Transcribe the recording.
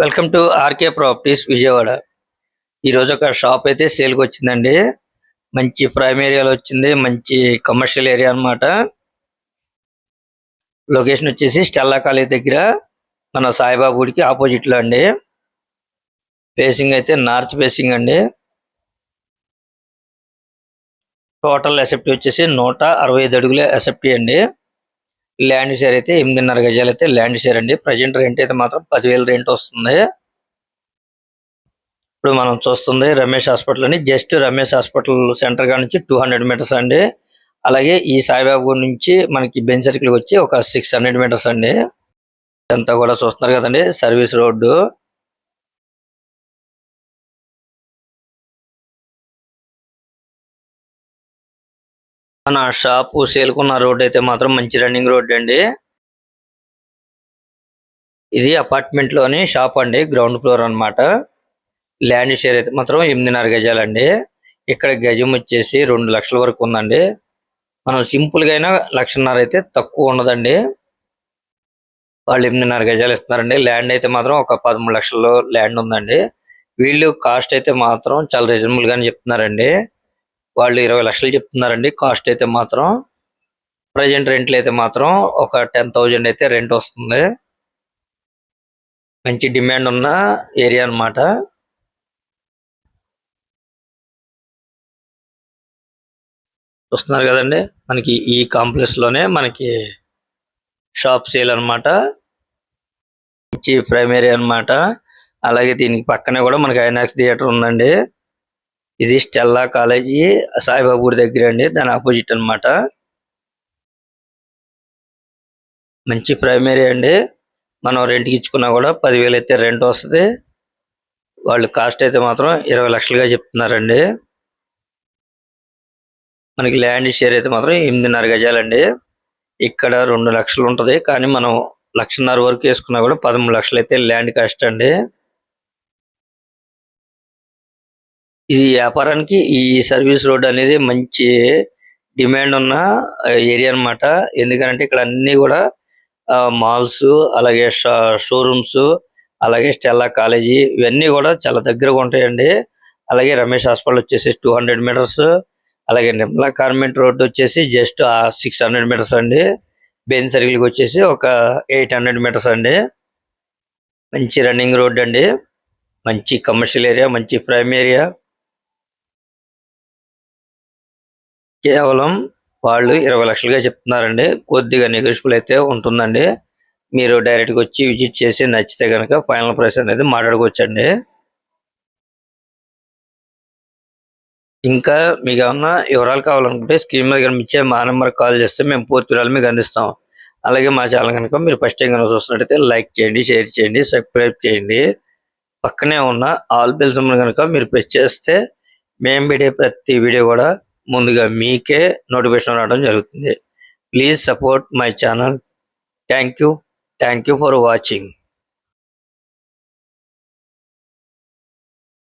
Welcome to RK properties Vijayawada. ఈరోజు ఒక shop అయితే సేల్కి వచ్చిందండి. మంచి ప్రైమ్ ఏరియాలో వచ్చింది. మంచి కమర్షియల్ ఏరియా అన్నమాట. లొకేషన్ వచ్చేసి స్టెల్లా కాలేజ్ దగ్గర. మన సాయిబాబా గుడికి ఆపోజిట్లో అండి. ఫేసింగ్ అయితే నార్త్ ఫేసింగ్ అండి. టోటల్ ఎసెప్టీ వచ్చేసి నూట అరవై ఐదు అడుగుల ఎసెప్టీ అండి. ల్యాండ్ షేర్ అయితే ఎనిమిదిన్నర గజాలు అయితే ల్యాండ్ షేర్ అండి. ప్రజెంట్ రెంట్ అయితే మాత్రం పదివేల రెంట్ వస్తుంది. ఇప్పుడు మనం చూస్తుంది రమేష్ హాస్పిటల్ అని జస్ట్ రమేష్ హాస్పిటల్ సెంటర్గా నుంచి టూ హండ్రెడ్ మీటర్స్ అండి. అలాగే ఈ సాయిబాబు నుంచి మనకి బెంచ్ సర్కిల్ వచ్చి ఒక సిక్స్ హండ్రెడ్ మీటర్స్ అండి. అంతా కూడా చూస్తున్నారు కదండి సర్వీస్ రోడ్డు. మన షాప్ సేల్కున్న రోడ్ అయితే మాత్రం మంచి రన్నింగ్ రోడ్ అండి. ఇది అపార్ట్మెంట్లోని షాప్ అండి గ్రౌండ్ ఫ్లోర్ అన్నమాట. ల్యాండ్ షేర్ అయితే మాత్రం ఎనిమిదిన్నర గజాలండి. ఇక్కడ గజం వచ్చేసి రెండు లక్షల వరకు ఉందండి. మనం సింపుల్గా అయినా లక్షన్నర అయితే తక్కువ ఉండదండి. వాళ్ళు ఎనిమిదిన్నర గజాలు ఇస్తున్నారండి. ల్యాండ్ అయితే మాత్రం ఒక పదమూడు లక్షల్లో ల్యాండ్ ఉందండి. వీళ్ళు కాస్ట్ అయితే మాత్రం చాలా రీజనబుల్ గానే చెప్తున్నారండి. వాళ్ళు ఇరవై లక్షలు చెప్తున్నారండి. కాస్ట్ అయితే మాత్రం ప్రజెంట్ రెంట్లు అయితే మాత్రం ఒక టెన్ థౌజండ్ అయితే రెంట్ వస్తుంది. మంచి డిమాండ్ ఉన్న ఏరియా అన్నమాట. చూస్తున్నారు కదండి మనకి ఈ కాంప్లెక్స్లోనే మనకి షాప్ సేల్ అన్నమాట. మంచి ప్రైమరీ అన్నమాట. అలాగే దీనికి పక్కనే కూడా మనకి ఐనాక్స్ థియేటర్ ఉందండి. ఇది స్టెల్లా కాలేజీ సాయిబాబా గుడి దగ్గర అండి. దాని ఆపోజిట్ అన్నమాట. మంచి ప్రైమరీ అండి. మనం రెంట్కి ఇచ్చుకున్నా కూడా పదివేలు అయితే రెంట్ వస్తుంది. వాళ్ళు కాస్ట్ అయితే మాత్రం ఇరవై లక్షలుగా చెప్తున్నారండి. మనకి ల్యాండ్ షేర్ అయితే మాత్రం ఎనిమిదిన్నర గజాలండి. ఇక్కడ రెండు లక్షలు ఉంటది. కానీ మనం లక్షన్నర వరకు వేసుకున్నా కూడా పదమూడు లక్షలు అయితే ల్యాండ్ కాస్ట్ అండి. ఈ వ్యాపారానికి ఈ సర్వీస్ రోడ్ అనేది మంచి డిమాండ్ ఉన్న ఏరియా అన్నమాట. ఎందుకంటే ఇక్కడ అన్ని కూడా మాల్స్ అలాగే షోరూమ్స్ అలాగే స్టెల్లా కాలేజీ ఇవన్నీ కూడా చాలా దగ్గరగా ఉంటాయండి. అలాగే రమేష్ హాస్పిటల్ వచ్చేసి టూ హండ్రెడ్ మీటర్స్ అలాగే నిర్మలా కార్మెంట్ రోడ్ వచ్చేసి జస్ట్ సిక్స్ హండ్రెడ్ మీటర్స్ అండి. బెయిన్ సర్కిల్కి వచ్చేసి ఒక ఎయిట్ హండ్రెడ్ మీటర్స్ అండి. మంచి రన్నింగ్ రోడ్ అండి. మంచి కమర్షియల్ ఏరియా మంచి ప్రైమ్ ఏరియా. కేవలం వాళ్ళు ఇరవై లక్షలుగా చెప్తున్నారండి. కొద్దిగా నెగోషియబుల్ అయితే ఉంటుందండి. మీరు డైరెక్ట్గా వచ్చి విజిట్ చేసి నచ్చితే కనుక ఫైనల్ ప్రైస్ అనేది మాట్లాడుకోవచ్చండి. ఇంకా మీకు ఏమన్నా వివరాలు కావాలనుకుంటే స్క్రీన్ మీద ఇచ్చే మా నెంబర్ కాల్ చేస్తే మేము పూర్తి వివరాలు మీకు అందిస్తాం. అలాగే మా ఛానల్ కనుక మీరు ఫస్ట్ టైం కనుక చూస్తున్నట్టయితే లైక్ చేయండి షేర్ చేయండి సబ్స్క్రైబ్ చేయండి. పక్కనే ఉన్న ఆల్ బిల్స్ కనుక మీరు ప్రెస్ చేస్తే మేము పెట్టే ప్రతి వీడియో కూడా ముందుగా మీకే నోటిఫికేషన్ రావడం జరుగుతుంది. Please support my channel thank you thank you for watching